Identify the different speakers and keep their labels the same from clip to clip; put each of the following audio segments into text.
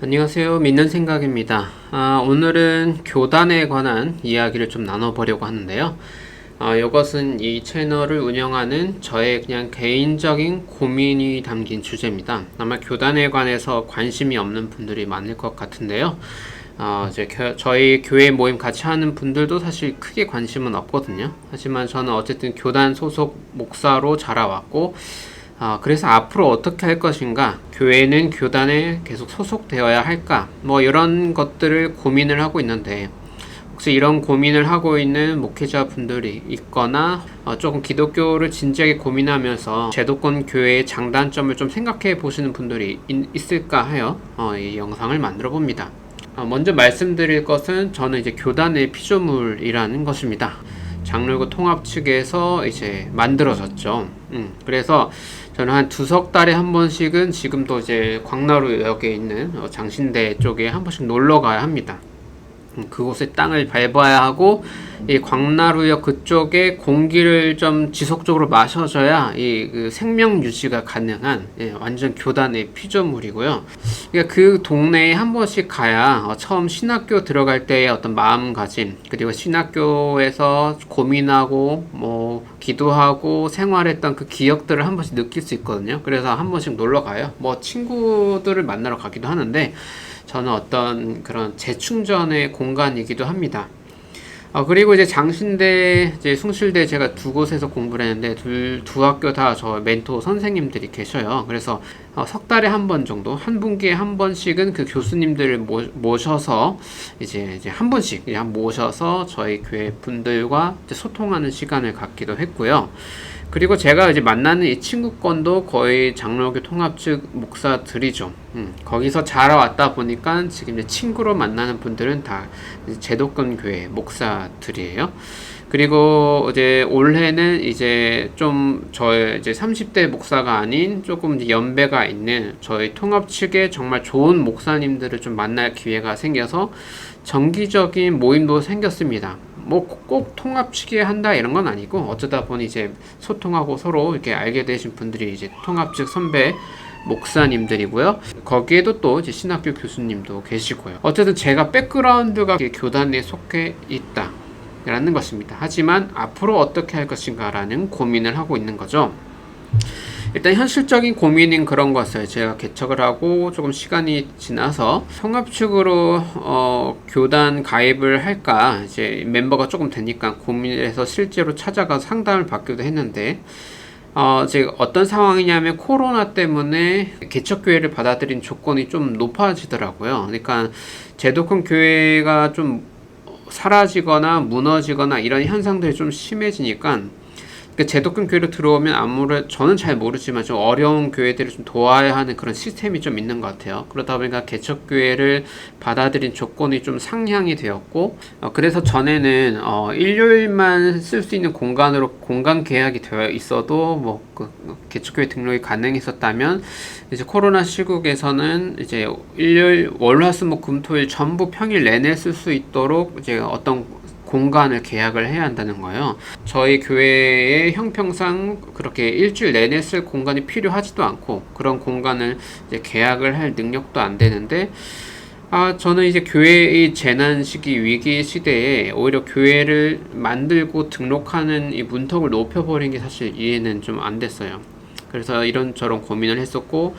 Speaker 1: 안녕하세요. 믿는 생각입니다. 아, 오늘은 교단에 관한 이야기를 좀 나눠보려고 하는데요. 아, 이것은 이 채널을 운영하는 저의 그냥 개인적인 고민이 담긴 주제입니다. 아마 교단에 관해서 관심이 없는 분들이 많을 것 같은데요. 어, 이제 겨- 저희 교회 모임 같이 하는 분들도 사실 크게 관심은 없거든요. 하지만 저는 어쨌든 교단 소속 목사로 자라왔고, 아, 그래서 앞으로 어떻게 할 것인가? 교회는 교단에 계속 소속되어야 할까? 뭐 이런 것들을 고민을 하고 있는데, 혹시 이런 고민을 하고 있는 목회자 분들이 있거나 어, 조금 기독교를 진지하게 고민하면서 제도권 교회의 장단점을 좀 생각해 보시는 분들이 있, 을까 하여 어, 이 영상을 만들어 봅니다. 어, 먼저 말씀드릴 것은 저는 이제 교단의 피조물이라는 것입니다. 장로교 통합 측에서 이제 만들어졌죠. 음, 그래서 저는 한 두 석 달에 한 번씩은 지금도 이제 광나루역에 있는 어, 장신대 쪽에 한 번씩 놀러 가야 합니다. 음, 그곳의 땅을 밟아야 하고 이 광나루역 그쪽에 공기를 좀 지속적으로 마셔줘야 이 그 생명 유지가 가능한 예, 완전 교단의 피조물이고요. 그러니까 그 동네에 한 번씩 가야 어, 처음 신학교 들어갈 때의 어떤 마음가짐 그리고 신학교에서 고민하고 뭐 기도하고 생활했던 그 기억들을 한 번씩 느낄 수 있거든요. 그래서 한 번씩 놀러 가요. 뭐 친구들을 만나러 가기도 하는데 저는 어떤 그런 재충전의 공간이기도 합니다. 어, 그리고 이제 장신대, 이제 숭실대 제가 두 곳에서 공부를 했는데 둘, 두 학교 다 저 멘토 선생님들이 계셔요. 그래서 어, 석 달에 한 번 정도, 한 분기에 한 번씩은 그 교수님들을 모, 모셔서 이제, 이제 한 분씩 그냥 모셔서 저희 교회 분들과 소통하는 시간을 갖기도 했고요. 그리고 제가 이제 만나는 이 친구권도 거의 장로교 통합 측 목사들이죠. 음, 거기서 자라왔다 보니까 지금 이제 친구로 만나는 분들은 다 제도권 교회 목사들이에요. 그리고 이제 올해는 이제 좀 저의 이제 30대 목사가 아닌 조금 이제 연배가 있는 저희 통합 측의 정말 좋은 목사님들을 좀 만날 기회가 생겨서 정기적인 모임도 생겼습니다. 뭐 꼭 통합치게 한다 이런 건 아니고 어쩌다 보니 이제 소통하고 서로 이렇게 알게 되신 분들이 이제 통합 측 선배 목사님들이고요. 거기에도 또 이제 신학교 교수님도 계시고요. 어쨌든 제가 백그라운드가 교단에 속해 있다. 라는 것입니다. 하지만 앞으로 어떻게 할 것인가라는 고민을 하고 있는 거죠. 일단 현실적인 고민인 그런 것을 제가 개척을 하고 조금 시간이 지나서 성합 측으로 어, 교단 가입을 할까 이제 멤버가 조금 되니까 고민해서 실제로 찾아가 상담을 받기도 했는데 어, 지금 어떤 상황이냐면 코로나 때문에 개척 교회를 받아들인 조건이 좀 높아지더라고요. 그러니까 제도권 교회가 좀 사라지거나 무너지거나 이런 현상들이 좀 심해지니까 그 제도권 교회로 들어오면 아무래도 저는 잘 모르지만 좀 어려운 교회들을 좀 도와야 하는 그런 시스템이 좀 있는 것 같아요. 그러다 보니까 개척 교회를 받아들인 조건이 좀 상향이 되었고 어, 그래서 전에는 어, 일요일만 쓸 수 있는 공간으로 공간 계약이 되어 있어도 뭐 그 개척 교회 등록이 가능했었다면 이제 코로나 시국에서는 이제 일요일 월화수목 금토일 전부 평일 내내 쓸 수 있도록 이제 어떤 공간을 계약을 해야 한다는 거예요. 저희 교회의 형평상 그렇게 일주일 내내 쓸 공간이 필요하지도 않고 그런 공간을 이제 계약을 할 능력도 안 되는데 아, 저는 이제 교회의 재난 시기, 위기 시대에 오히려 교회를 만들고 등록하는 이 문턱을 높여버린 게 사실 이해는 좀 안 됐어요. 그래서 이런저런 고민을 했었고,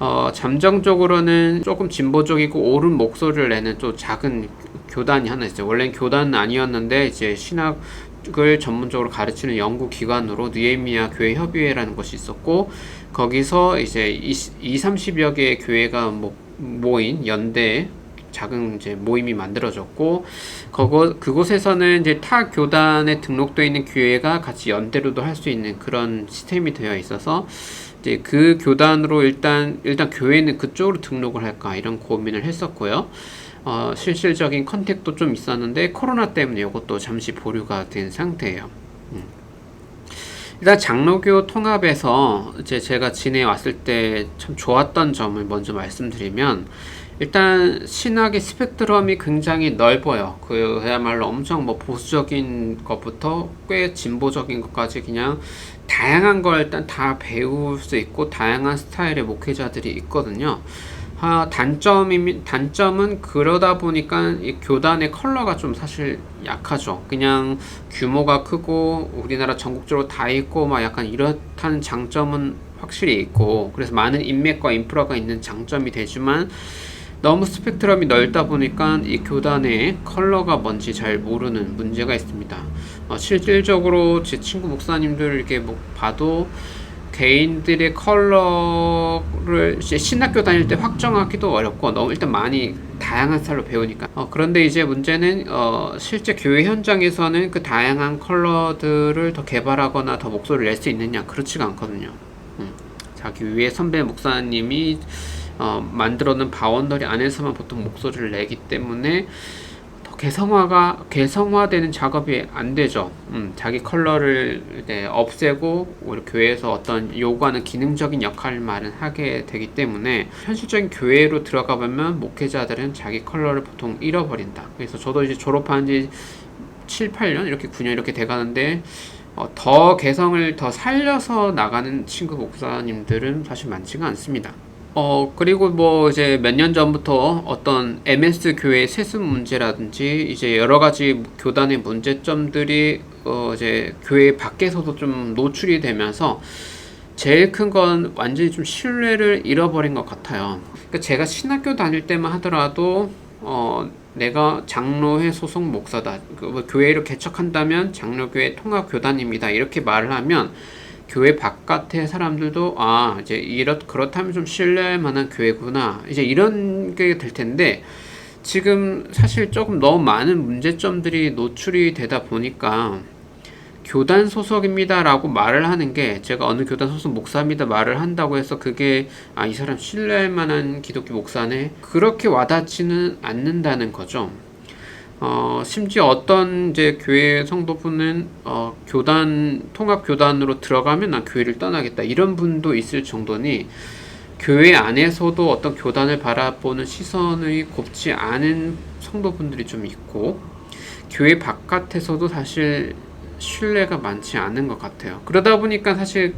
Speaker 1: 어, 잠정적으로는 조금 진보적이고 옳은 목소리를 내는 또 작은 교단이 하나 있어요. 원래는 교단은 아니었는데 이제 신학을 전문적으로 가르치는 연구 기관으로 느에미아 교회 협의회라는 것이 있었고 거기서 이제 20, 30여 개의 교회가 모, 모인 연대 작은 이제 모임이 만들어졌고 그곳 그곳에서는 이제 타 교단에 등록되어 있는 교회가 같이 연대로도 할 수 있는 그런 시스템이 되어 있어서 이제 그 교단으로 일단 일단 교회는 그쪽으로 등록을 할까 이런 고민을 했었고요. 어, 실질적인 컨택도 좀 있었는데 코로나 때문에 이것도 잠시 보류가 된 상태예요. 음. 일단 장로교 통합에서 이제 제가 지내왔을 때 참 좋았던 점을 먼저 말씀드리면 일단 신학의 스펙트럼이 굉장히 넓어요. 그야말로 엄청 뭐 보수적인 것부터 꽤 진보적인 것까지 그냥 다양한 걸 일단 다 배울 수 있고 다양한 스타일의 목회자들이 있거든요. 아, 단점이 단점은 그러다 보니까 이 교단의 컬러가 좀 사실 약하죠. 그냥 규모가 크고 우리나라 전국적으로 다 있고 막 약간 이렇다는 장점은 확실히 있고 그래서 많은 인맥과 인프라가 있는 장점이 되지만 너무 스펙트럼이 넓다 보니까 이 교단의 컬러가 뭔지 잘 모르는 문제가 있습니다. 어, 실질적으로 제 친구 목사님들 이렇게 뭐 봐도 개인들의 컬러를 신학교 다닐 때 확정하기도 어렵고 너무 일단 많이 다양한 스타일로 배우니까. 어, 그런데 이제 문제는 어, 실제 교회 현장에서는 그 다양한 컬러들을 더 개발하거나 더 목소리를 낼 수 있느냐 그렇지가 않거든요. 음, 자기 위에 선배 목사님이 어, 만들어 놓은 바원더리 안에서만 보통 목소리를 내기 때문에 더 개성화가 개성화되는 작업이 안 되죠. 음, 자기 컬러를 이제 없애고 오히려 교회에서 어떤 요구하는 기능적인 역할만은 하게 되기 때문에 현실적인 교회로 들어가 보면 목회자들은 자기 컬러를 보통 잃어버린다. 그래서 저도 이제 졸업한 지 7, 8년 이렇게 9년 이렇게 돼 가는데 어, 더 개성을 더 살려서 나가는 친구 목사님들은 사실 많지가 않습니다. 어, 그리고 뭐 이제 몇 년 전부터 어떤 MS 교회 세습 문제라든지 이제 여러 가지 교단의 문제점들이 어, 이제 교회 밖에서도 좀 노출이 되면서 제일 큰 건 완전히 좀 신뢰를 잃어버린 것 같아요. 그러니까 제가 신학교 다닐 때만 하더라도 어, 내가 장로회 소속 목사다. 그 뭐 교회를 개척한다면 장로교회 통합 교단입니다. 이렇게 말을 하면 교회 바깥의 사람들도 아 이제 이렇 그렇다면 좀 신뢰할 만한 교회구나 이제 이런 게 될 텐데 지금 사실 조금 너무 많은 문제점들이 노출이 되다 보니까 교단 소속입니다라고 말을 하는 게 제가 어느 교단 소속 목사입니다 말을 한다고 해서 그게 아 이 사람 신뢰할 만한 기독교 목사네 그렇게 와닿지는 않는다는 거죠. 어, 심지어 어떤 이제 교회 성도분은 어, 교단 통합 교단으로 들어가면 난 교회를 떠나겠다 이런 분도 있을 정도니 교회 안에서도 어떤 교단을 바라보는 시선이 곱지 않은 성도분들이 좀 있고 교회 바깥에서도 사실 신뢰가 많지 않은 것 같아요. 그러다 보니까 사실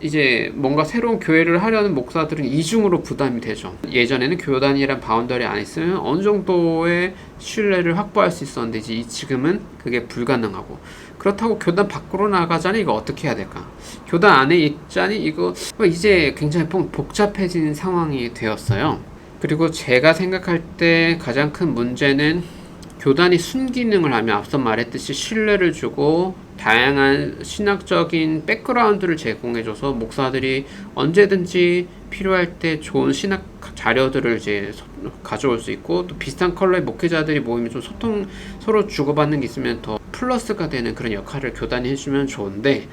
Speaker 1: 이제 뭔가 새로운 교회를 하려는 목사들은 이중으로 부담이 되죠. 예전에는 교단이란 바운더리 안에 있으면 어느 정도의 신뢰를 확보할 수 있었는데 이제 지금은 그게 불가능하고 그렇다고 교단 밖으로 나가자니 이거 어떻게 해야 될까? 교단 안에 있자니 이거 이제 굉장히 복잡해진 상황이 되었어요. 그리고 제가 생각할 때 가장 큰 문제는 교단이 순기능을 하며 앞서 말했듯이 신뢰를 주고 다양한 신학적인 백그라운드를 제공해줘서 목사들이 언제든지 필요할 때 좋은 신학 자료들을 이제 가져올 수 있고 또 비슷한 컬러의 목회자들이 모이면 좀 소통 서로 주고받는 게 있으면 더 플러스가 되는 그런 역할을 교단이 해주면 좋은데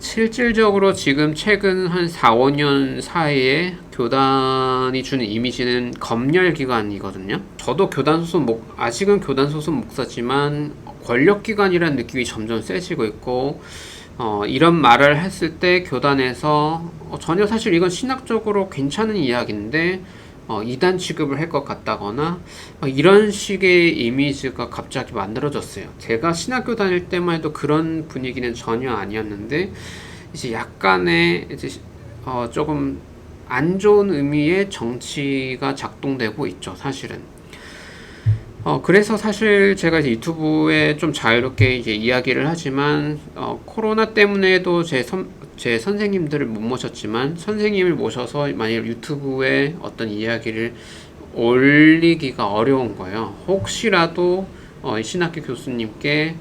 Speaker 1: 실질적으로 지금 최근 한 4, 5년 사이에 교단이 주는 이미지는 검열 기관이거든요. 저도 교단 소속 목 아직은 교단 소속 목사지만 권력 기관이라는 느낌이 점점 세지고 있고 어, 이런 말을 했을 때 교단에서 어, 전혀 사실 이건 신학적으로 괜찮은 이야기인데 어, 이단 취급을 할 것 같다거나 어, 이런 식의 이미지가 갑자기 만들어졌어요. 제가 신학교 다닐 때만 해도 그런 분위기는 전혀 아니었는데 이제 약간의 이제 어, 조금 안 좋은 의미의 정치가 작동되고 있죠. 사실은. 어, 그래서 사실 제가 이제 유튜브에 좀 자유롭게 이제 이야기를 하지만, 어, 코로나 때문에도 제 선, 제 선생님들을 못 모셨지만 선생님을 모셔서 만약 유튜브에 어떤 이야기를 올리기가 어려운 거예요. 혹시라도 어, 신학교 교수님께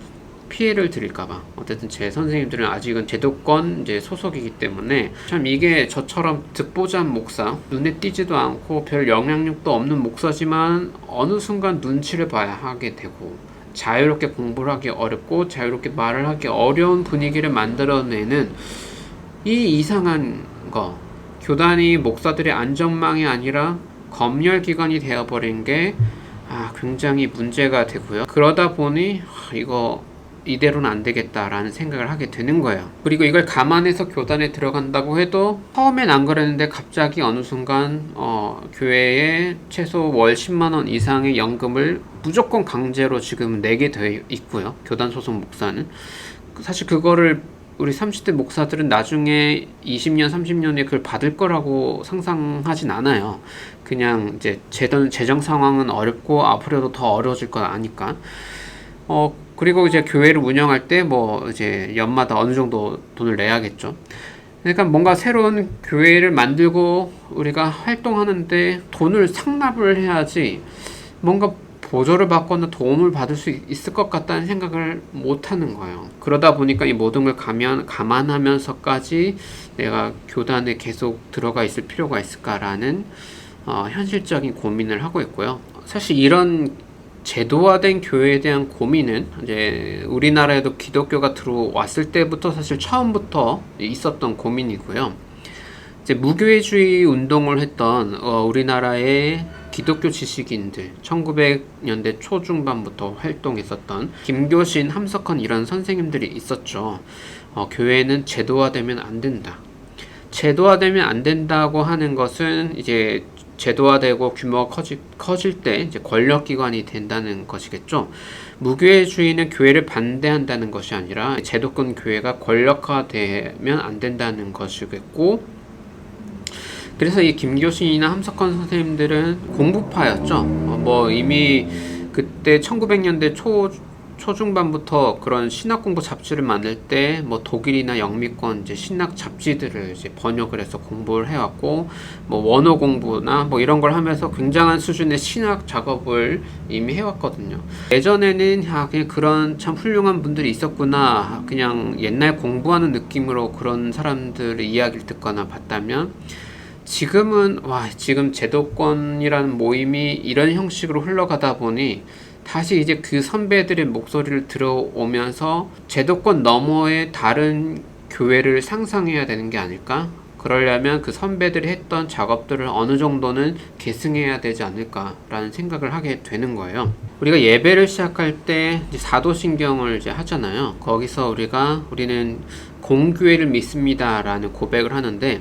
Speaker 1: 피해를 드릴까봐. 어쨌든 제 선생님들은 아직은 제도권 이제 소속이기 때문에 참 이게 저처럼 듣보잡 목사, 눈에 띄지도 않고 별 영향력도 없는 목사지만 어느 순간 눈치를 봐야 하게 되고 자유롭게 공부를 하기 어렵고 자유롭게 말을 하기 어려운 분위기를 만들어내는 이 이상한 거 교단이 목사들의 안전망이 아니라 검열 기관이 되어버린 게 아, 굉장히 문제가 되고요. 그러다 보니 아, 이거 이대로는 안 되겠다라는 생각을 하게 되는 거예요. 그리고 이걸 감안해서 교단에 들어간다고 해도 처음엔 안 그랬는데 갑자기 어느 순간 어, 교회에 최소 월 10만 원 이상의 연금을 무조건 강제로 지금 내게 되어 있고요. 교단 소속 목사는 사실 그거를 우리 30대 목사들은 나중에 20년, 30년에 그걸 받을 거라고 상상하진 않아요. 그냥 이제 재정, 재정 상황은 어렵고 앞으로도 더 어려워질 거 아니까. 어, 그리고 이제 교회를 운영할 때 뭐 이제 연마다 어느 정도 돈을 내야겠죠. 그러니까 뭔가 새로운 교회를 만들고 우리가 활동하는데 돈을 상납을 해야지 뭔가 보조를 받거나 도움을 받을 수 있을 것 같다는 생각을 못 하는 거예요. 그러다 보니까 이 모든 걸 가면, 감안하면서까지 내가 교단에 계속 들어가 있을 필요가 있을까라는 어, 현실적인 고민을 하고 있고요. 사실 이런 제도화된 교회에 대한 고민은 이제 우리나라에도 기독교가 들어왔을 때부터 사실 처음부터 있었던 고민이고요. 이제 무교회주의 운동을 했던 어, 우리나라의 기독교 지식인들 1900년대 초중반부터 활동했었던 김교신, 함석헌 이런 선생님들이 있었죠. 어, 교회는 제도화되면 안 된다. 제도화되면 안 된다고 하는 것은 이제 제도화되고 규모가 커지, 커질 때 이제 권력기관이 된다는 것이겠죠. 무교회주의는 교회를 반대한다는 것이 아니라 제도권 교회가 권력화되면 안 된다는 것이겠고 그래서 이 김교신이나 함석헌 선생님들은 공부파였죠. 어, 뭐 이미 그때 1900년대 초 초중반부터 그런 신학 공부 잡지를 만들 때 뭐 독일이나 영미권 이제 신학 잡지들을 이제 번역을 해서 공부를 해왔고 뭐 원어 공부나 뭐 이런 걸 하면서 굉장한 수준의 신학 작업을 이미 해왔거든요. 예전에는 야 그냥 그런 참 훌륭한 분들이 있었구나 그냥 옛날 공부하는 느낌으로 그런 사람들의 이야기를 듣거나 봤다면 지금은 와 지금 제도권이라는 모임이 이런 형식으로 흘러가다 보니 다시 이제 그 선배들의 목소리를 들어오면서 제도권 너머의 다른 교회를 상상해야 되는 게 아닐까? 그러려면 그 선배들이 했던 작업들을 어느 정도는 계승해야 되지 않을까라는 생각을 하게 되는 거예요. 우리가 예배를 시작할 때 사도신경을 이제 하잖아요. 거기서 우리가 우리는 공교회를 믿습니다라는 고백을 하는데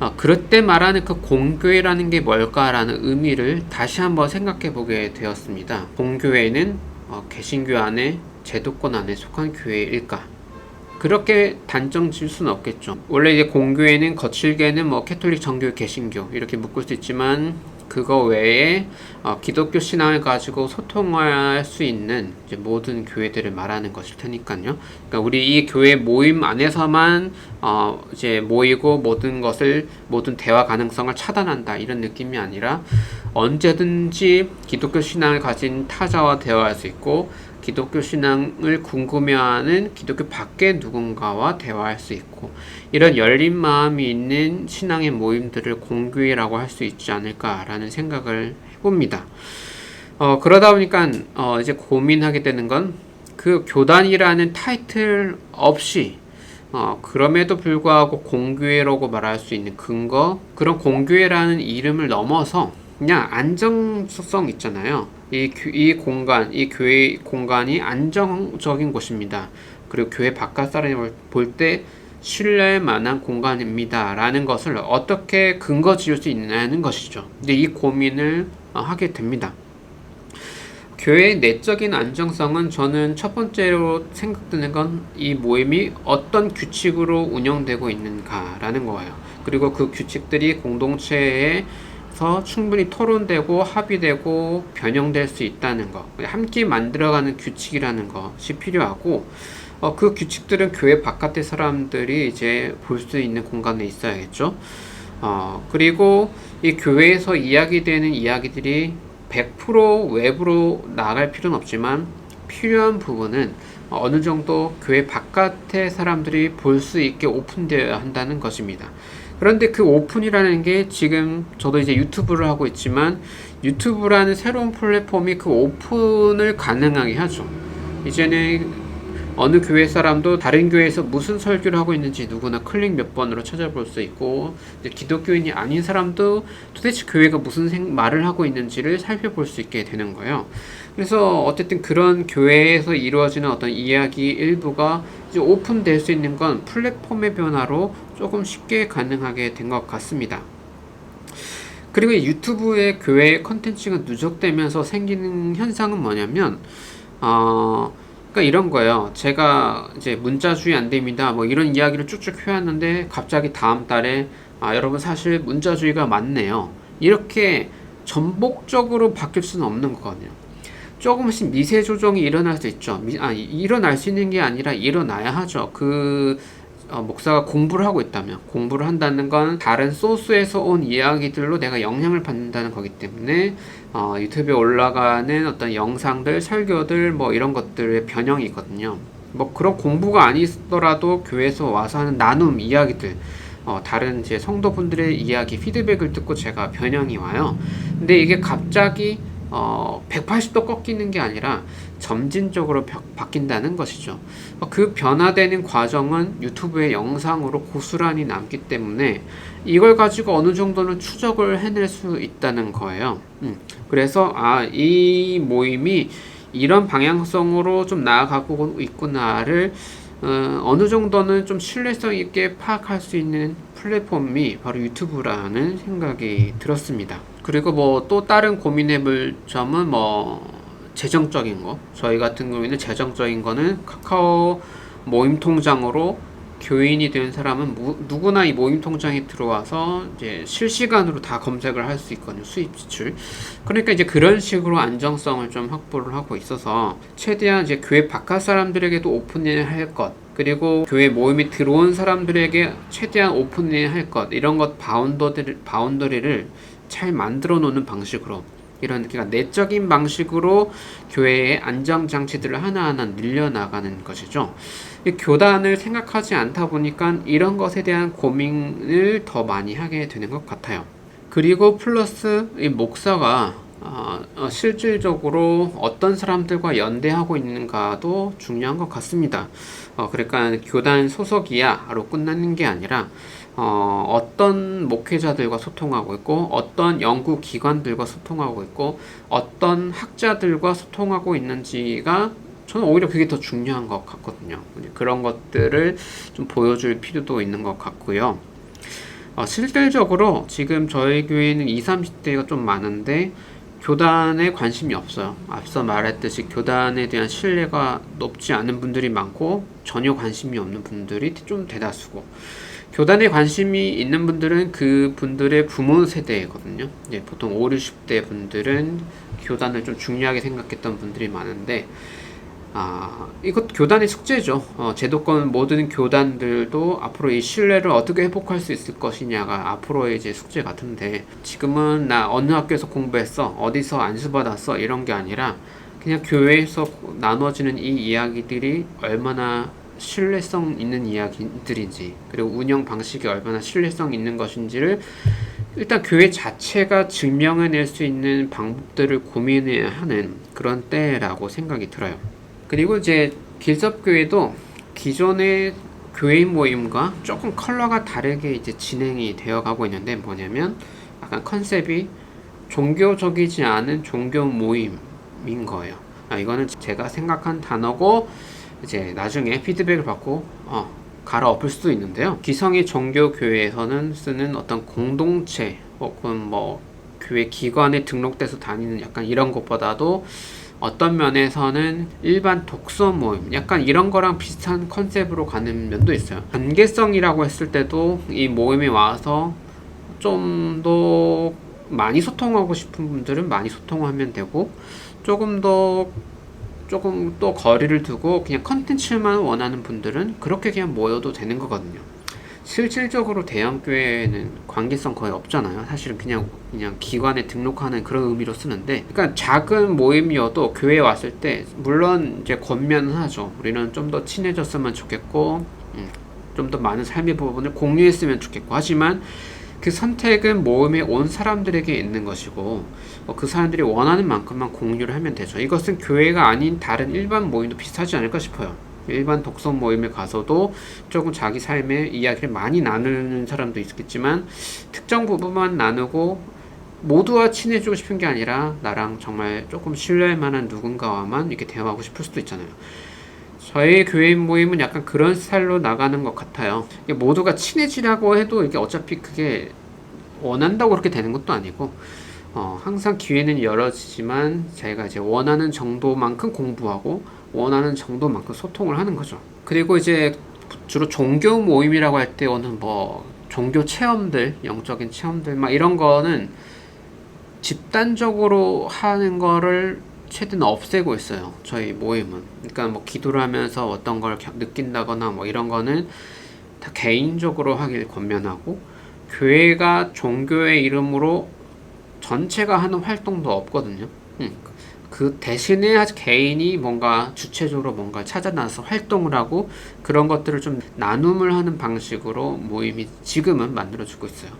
Speaker 1: 어, 그럴 때 말하는 그 공교회라는 게 뭘까라는 의미를 다시 한번 생각해 보게 되었습니다. 공교회는 어, 개신교 안에 제도권 안에 속한 교회일까? 그렇게 단정 질 수는 없겠죠. 원래 이제 공교회는 거칠게는 뭐 캐톨릭, 정교, 개신교 이렇게 묶을 수 있지만 그거 외에 어, 기독교 신앙을 가지고 소통할 수 있는 모든 교회들을 말하는 것일 테니까요. 그러니까 우리 이 교회 모임 안에서만 어, 이제 모이고 모든 것을 모든 대화 가능성을 차단한다 이런 느낌이 아니라 언제든지 기독교 신앙을 가진 타자와 대화할 수 있고 기독교 신앙을 궁금해하는 기독교 밖의 누군가와 대화할 수 있고 이런 열린 마음이 있는 신앙의 모임들을 공교회라고 할 수 있지 않을까라는 생각을 해봅니다. 어, 그러다 보니까 어, 이제 고민하게 되는 건 그 교단이라는 타이틀 없이 어, 그럼에도 불구하고 공교회라고 말할 수 있는 근거 그런 공교회라는 이름을 넘어서 그냥 안정성 있잖아요. 이, 이 공간, 이 교회 공간이 안정적인 곳입니다. 그리고 교회 바깥 사람이 볼때 신뢰할 만한 공간입니다. 라는 것을 어떻게 근거 지을 수 있냐는 것이죠. 근데 이 고민을 어, 하게 됩니다. 교회의 내적인 안정성은 저는 첫 번째로 생각드는 건 이 모임이 어떤 규칙으로 운영되고 있는가라는 거예요. 그리고 그 규칙들이 공동체 에서 충분히 토론되고 합의되고 변형될 수 있다는 것, 함께 만들어가는 규칙이라는 것이 필요하고, 어, 그 규칙들은 교회 바깥의 사람들이 이제 볼 수 있는 공간에 있어야겠죠. 어, 그리고 이 교회에서 이야기되는 이야기들이 100% 외부로 나갈 필요는 없지만 필요한 부분은 어느 정도 교회 바깥의 사람들이 볼 수 있게 오픈되어야 한다는 것입니다. 그런데 그 오픈이라는 게 지금 저도 이제 유튜브를 하고 있지만 유튜브라는 새로운 플랫폼이 그 오픈을 가능하게 하죠. 이제는 어느 교회 사람도 다른 교회에서 무슨 설교를 하고 있는지 누구나 클릭 몇 번으로 찾아볼 수 있고 기독교인이 아닌 사람도 도대체 교회가 무슨 생, 말을 하고 있는지를 살펴볼 수 있게 되는 거예요. 그래서 어쨌든 그런 교회에서 이루어지는 어떤 이야기 일부가 이제 오픈될 수 있는 건 플랫폼의 변화로 조금 쉽게 가능하게 된 것 같습니다. 그리고 유튜브의 교회 컨텐츠가 누적되면서 생기는 현상은 뭐냐면 어, 그러니까 이런 거예요. 제가 이제 문자주의 안 됩니다. 뭐 이런 이야기를 쭉쭉 해왔는데 갑자기 다음 달에 아, 여러분 사실 문자주의가 맞네요. 이렇게 전복적으로 바뀔 수는 없는 거거든요. 조금씩 미세 조정이 일어날 수 있죠. 미, 아, 일어날 수 있는 게 아니라 일어나야 하죠. 그 어, 목사가 공부를 하고 있다면 공부를 한다는 건 다른 소스에서 온 이야기들로 내가 영향을 받는다는 거기 때문에 어, 유튜브에 올라가는 어떤 영상들, 설교들 뭐 이런 것들의 변형이거든요. 뭐 그런 공부가 아니더라도 교회에서 와서 하는 나눔 이야기들 어, 다른 제 성도분들의 이야기 피드백을 듣고 제가 변형이 와요. 근데 이게 갑자기 어, 180도 꺾이는 게 아니라 점진적으로 바, 바뀐다는 것이죠. 어, 그 변화되는 과정은 유튜브의 영상으로 고스란히 남기 때문에 이걸 가지고 어느 정도는 추적을 해낼 수 있다는 거예요. 음, 그래서 아, 이 모임이 이런 방향성으로 좀 나아가고 있구나를 어, 어느 정도는 좀 신뢰성 있게 파악할 수 있는 플랫폼이 바로 유튜브라는 생각이 들었습니다. 그리고 뭐 또 다른 고민해 볼 점은 뭐 재정적인 거. 저희 같은 경우에는 재정적인 거는 카카오 모임 통장으로 교인이 된 사람은 무, 누구나 이 모임 통장에 들어와서 이제 실시간으로 다 검색을 할 수 있거든요. 수입 지출. 그러니까 이제 그런 식으로 안정성을 좀 확보를 하고 있어서 최대한 이제 교회 바깥 사람들에게도 오픈을 할 것. 그리고 교회 모임에 들어온 사람들에게 최대한 오픈을 할 것. 이런 것 바운더리, 바운더리를 잘 만들어 놓는 방식으로 이런 그러니까 내적인 방식으로 교회의 안정 장치들을 하나하나 늘려나가는 것이죠. 이 교단을 생각하지 않다 보니까 이런 것에 대한 고민을 더 많이 하게 되는 것 같아요. 그리고 플러스 이 목사가 어, 어, 실질적으로 어떤 사람들과 연대하고 있는가도 중요한 것 같습니다. 어, 그러니까 교단 소속이야로 끝나는 게 아니라 어, 어떤 목회자들과 소통하고 있고 어떤 연구 기관들과 소통하고 있고 어떤 학자들과 소통하고 있는지가 저는 오히려 그게 더 중요한 것 같거든요. 그런 것들을 좀 보여줄 필요도 있는 것 같고요. 어, 실질적으로 지금 저희 교회는 20, 30대가 좀 많은데 교단에 관심이 없어요. 앞서 말했듯이 교단에 대한 신뢰가 높지 않은 분들이 많고 전혀 관심이 없는 분들이 좀 대다수고 교단에 관심이 있는 분들은 그 분들의 부모 세대거든요. 보통 5, 60대 분들은 교단을 좀 중요하게 생각했던 분들이 많은데 아, 이것 교단의 숙제죠. 어, 제도권 모든 교단들도 앞으로 이 신뢰를 어떻게 회복할 수 있을 것이냐가 앞으로의 이제 숙제 같은데 지금은 나 어느 학교에서 공부했어, 어디서 안수받았어 이런 게 아니라 그냥 교회에서 나눠지는 이 이야기들이 얼마나 신뢰성 있는 이야기들인지 그리고 운영 방식이 얼마나 신뢰성 있는 것인지를 일단 교회 자체가 증명해낼 수 있는 방법들을 고민해야 하는 그런 때라고 생각이 들어요. 그리고 이제 길섭교회도 기존의 교인 모임과 조금 컬러가 다르게 이제 진행이 되어 가고 있는데 뭐냐면 약간 컨셉이 종교적이지 않은 종교 모임인 거예요. 아, 이거는 제가 생각한 단어고 이제 나중에 피드백을 받고 어, 갈아엎을 수도 있는데요. 기성의 종교 교회에서는 쓰는 어떤 공동체 혹은 뭐 교회 기관에 등록돼서 다니는 약간 이런 것보다도 어떤 면에서는 일반 독서 모임 약간 이런 거랑 비슷한 컨셉으로 가는 면도 있어요. 관계성이라고 했을 때도 이 모임에 와서 좀 더 많이 소통하고 싶은 분들은 많이 소통하면 되고 조금 더 조금 또 거리를 두고 그냥 컨텐츠만 원하는 분들은 그렇게 그냥 모여도 되는 거거든요. 실질적으로 대형 교회에는 관계성 거의 없잖아요. 사실은 그냥 그냥 기관에 등록하는 그런 의미로 쓰는데, 그러니까 작은 모임이어도 교회에 왔을 때 물론 이제 권면은 하죠. 우리는 좀 더 친해졌으면 좋겠고, 음, 좀더 많은 삶의 부분을 공유했으면 좋겠고 하지만 그 선택은 모임에 온 사람들에게 있는 것이고 어, 그 사람들이 원하는 만큼만 공유를 하면 되죠. 이것은 교회가 아닌 다른 일반 모임도 비슷하지 않을까 싶어요. 일반 독서 모임에 가서도 조금 자기 삶의 이야기를 많이 나누는 사람도 있겠지만 특정 부분만 나누고 모두와 친해지고 싶은 게 아니라 나랑 정말 조금 신뢰할 만한 누군가와만 이렇게 대화하고 싶을 수도 있잖아요. 저희 교인 모임은 약간 그런 스타일로 나가는 것 같아요. 모두가 친해지라고 해도 이게 어차피 그게 원한다고 그렇게 되는 것도 아니고, 어, 항상 기회는 열어지지만 자기가 이제 원하는 정도만큼 공부하고 원하는 정도만큼 소통을 하는 거죠. 그리고 이제 주로 종교 모임이라고 할때 오는 뭐 종교 체험들, 영적인 체험들 막 이런 거는 집단적으로 하는 거를 최대한 없애고 있어요. 저희 모임은. 그러니까 뭐 기도를 하면서 어떤 걸 겨- 느낀다거나 뭐 이런 거는 다 개인적으로 하길 권면하고 교회가 종교의 이름으로 전체가 하는 활동도 없거든요. 음, 그 대신에 아직 개인이 뭔가 주체적으로 뭔가 찾아나서 활동을 하고 그런 것들을 좀 나눔을 하는 방식으로 모임이 지금은 만들어지고 있어요.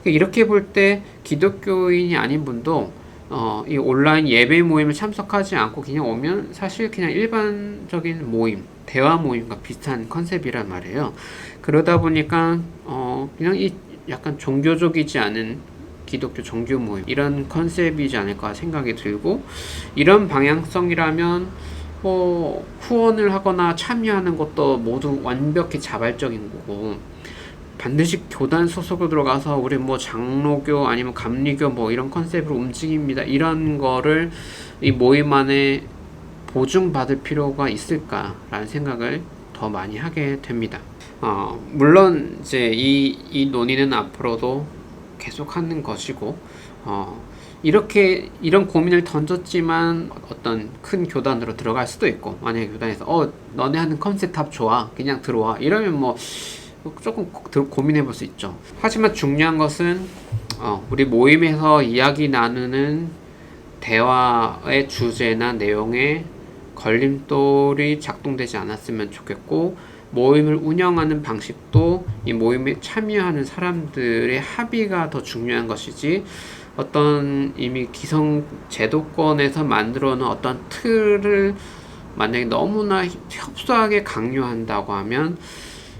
Speaker 1: 그러니까 이렇게 볼 때 기독교인이 아닌 분도 어, 이 온라인 예배 모임을 참석하지 않고 그냥 오면 사실 그냥 일반적인 모임, 대화 모임과 비슷한 컨셉이란 말이에요. 그러다 보니까 어, 그냥 이 약간 종교적이지 않은 기독교 종교 모임 이런 컨셉이지 않을까 생각이 들고 이런 방향성이라면 뭐 후원을 하거나 참여하는 것도 모두 완벽히 자발적인 거고 반드시 교단 소속으로 들어가서 우리 뭐 장로교 아니면 감리교 뭐 이런 컨셉으로 움직입니다 이런 거를 이 모임 안에 보증받을 필요가 있을까라는 생각을 더 많이 하게 됩니다. 어, 물론 이제 이, 이 논의는 앞으로도 계속 하는 것이고 어, 이렇게 이런 고민을 던졌지만 어떤 큰 교단으로 들어갈 수도 있고 만약에 교단에서 어 너네 하는 컨셉 탑 좋아 그냥 들어와 이러면 뭐 조금 고민해 볼 수 있죠. 하지만 중요한 것은 어, 우리 모임에서 이야기 나누는 대화의 주제나 내용에 걸림돌이 작동되지 않았으면 좋겠고 모임을 운영하는 방식도 이 모임에 참여하는 사람들의 합의가 더 중요한 것이지 어떤 이미 기성 제도권에서 만들어 놓은 어떤 틀을 만약에 너무나 협소하게 강요한다고 하면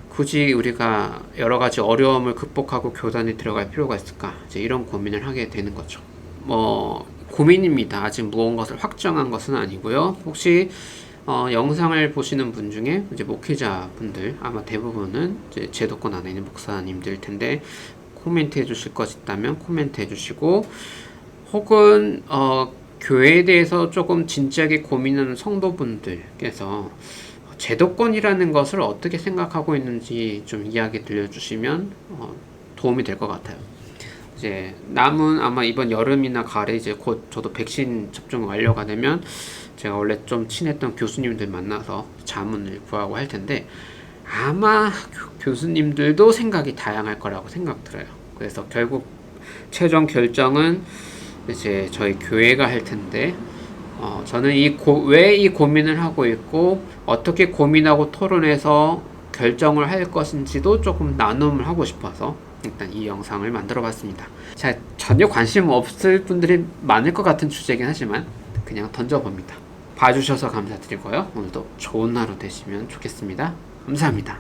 Speaker 1: 굳이 우리가 여러 가지 어려움을 극복하고 교단에 들어갈 필요가 있을까? 이제 이런 고민을 하게 되는 거죠. 뭐 고민입니다. 아직 무언가를 확정한 것은 아니고요. 혹시 어, 영상을 보시는 분 중에 이제 목회자 분들 아마 대부분은 이제 제도권 안에 있는 목사님들 텐데 코멘트 해주실 것 있다면 코멘트 해주시고 혹은 어, 교회에 대해서 조금 진지하게 고민하는 성도분들께서 제도권이라는 것을 어떻게 생각하고 있는지 좀 이야기 들려주시면 어, 도움이 될 것 같아요. 이제 남은 아마 이번 여름이나 가을에 이제 곧 저도 백신 접종 완료가 되면 제가 원래 좀 친했던 교수님들 만나서 자문을 구하고 할 텐데 아마 교, 수님들도 생각이 다양할 거라고 생각 들어요. 그래서 결국 최종 결정은 이제 저희 교회가 할 텐데 어, 저는 이왜 이 고민을 하고 있고 어떻게 고민하고 토론해서 결정을 할 것인지도 조금 나눔을 하고 싶어서 일단 이 영상을 만들어 봤습니다. 자, 전혀 관심 없을 분들이 많을 것 같은 주제긴 하지만 그냥 던져봅니다. 봐주셔서 감사드리고요. 오늘도 좋은 하루 되시면 좋겠습니다. 감사합니다.